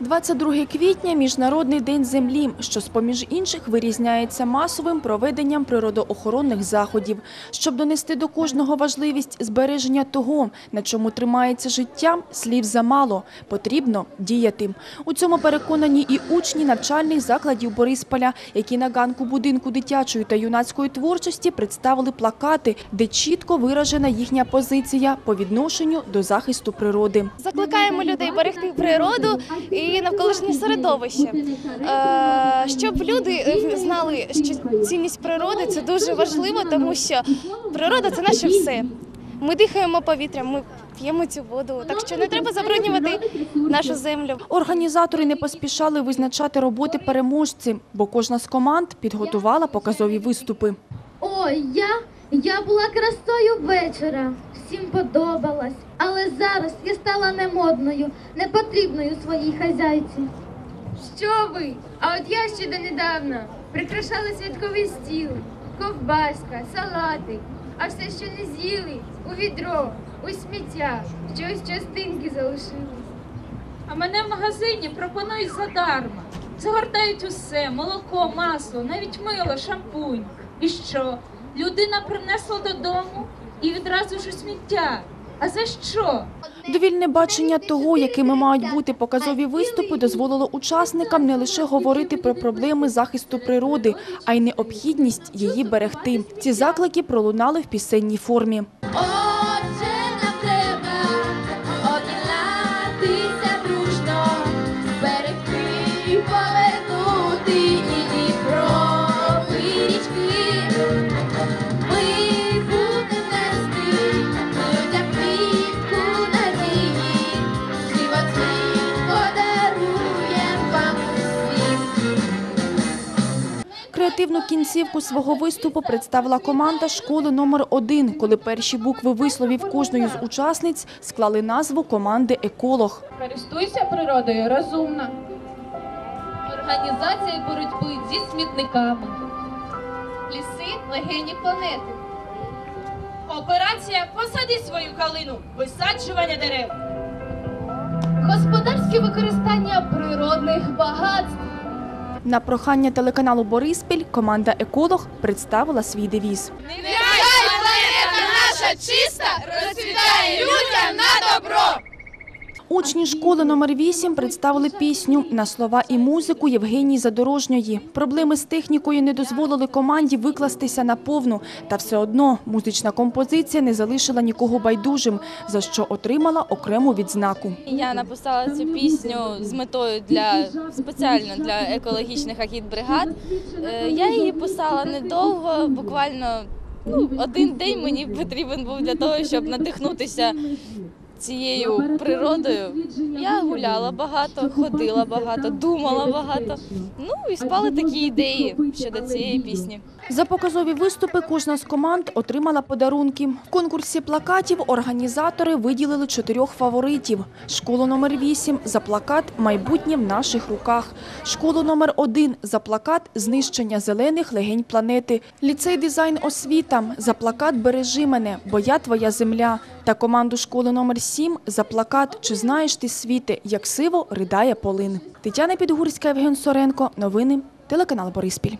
22 квітня – Міжнародний день землі, що з-поміж інших вирізняється масовим проведенням природоохоронних заходів. Щоб донести до кожного важливість збереження того, на чому тримається життя, слів замало. Потрібно діяти. У цьому переконані і учні навчальних закладів Борисполя, які на ганку будинку дитячої та юнацької творчості представили плакати, де чітко виражена їхня позиція по відношенню до захисту природи. Закликаємо людей берегти природу і навколишнє середовище, Е, щоб люди е, знали, що цінність природи це дуже важливо, тому що природа це наше все. Ми дихаємо повітрям, ми п'ємо цю воду, так що не треба забруднювати нашу землю. Організатори не поспішали визначати роботи переможці, бо кожна з команд підготувала показові виступи. Ой, я, я була красою вечора, всім подобалась. Але зараз я стала немодною, непотрібною своїй хазяйці. Що ви? А от я ще донедавна прикрашала святковий стіл, ковбаска, салати, а все, що не з'їли, у відро, у сміття, щось частинки залишили. А мене в магазині пропонують задарма. Загортають усе, молоко, масло, навіть мило, шампунь. І що? Людина принесла додому і відразу ж у сміття. А за що? Довільне бачення того, якими мають бути показові виступи, дозволило учасникам не лише говорити про проблеми захисту природи, а й необхідність її берегти. Ці заклики пролунали в пісенній формі. Креативну кінцівку свого виступу представила команда школи номер 1 коли перші букви висловів кожної з учасниць склали назву команди «Еколог». Користуйся природою розумно. Організація боротьби зі смітниками. Ліси легені планети. Операція «Посади свою калину» – висаджування дерев. Господарське використання багатств. На прохання телеканалу «Бориспіль» команда «Еколог» представила свій девіз. Нехай планета наша чиста, розцвітає людям на добро. Учні школи номер 8 представили пісню на слова і музику Євгенії Задорожньої. Проблеми з технікою не дозволили команді викластися наповну. Та все одно музична композиція не залишила нікого байдужим, за що отримала окрему відзнаку. Я написала цю пісню з метою для спеціально для екологічних агітбригад. Е, Я її писала недовго, буквально ну, один день мені потрібен був для того, щоб надихнутися цією природою. Я гуляла багато, ходила багато, думала багато. Ну і спали такі ідеї щодо цієї пісні. За показові виступи кожна з команд отримала подарунки. В конкурсі плакатів організатори виділили чотирьох фаворитів. Школу номер 8 за плакат «Майбутнє в наших руках». Школу номер 1 за плакат «Знищення зелених легень планети». Ліцей дизайн освіта за плакат «Бережи мене, бо я твоя земля». Та команду школи номер 7 за плакат «Чи знаєш ти світи, як сиво ридає полин». Тетяна Підгурська, Євген Соренко. Новини. Телеканал Бориспіль.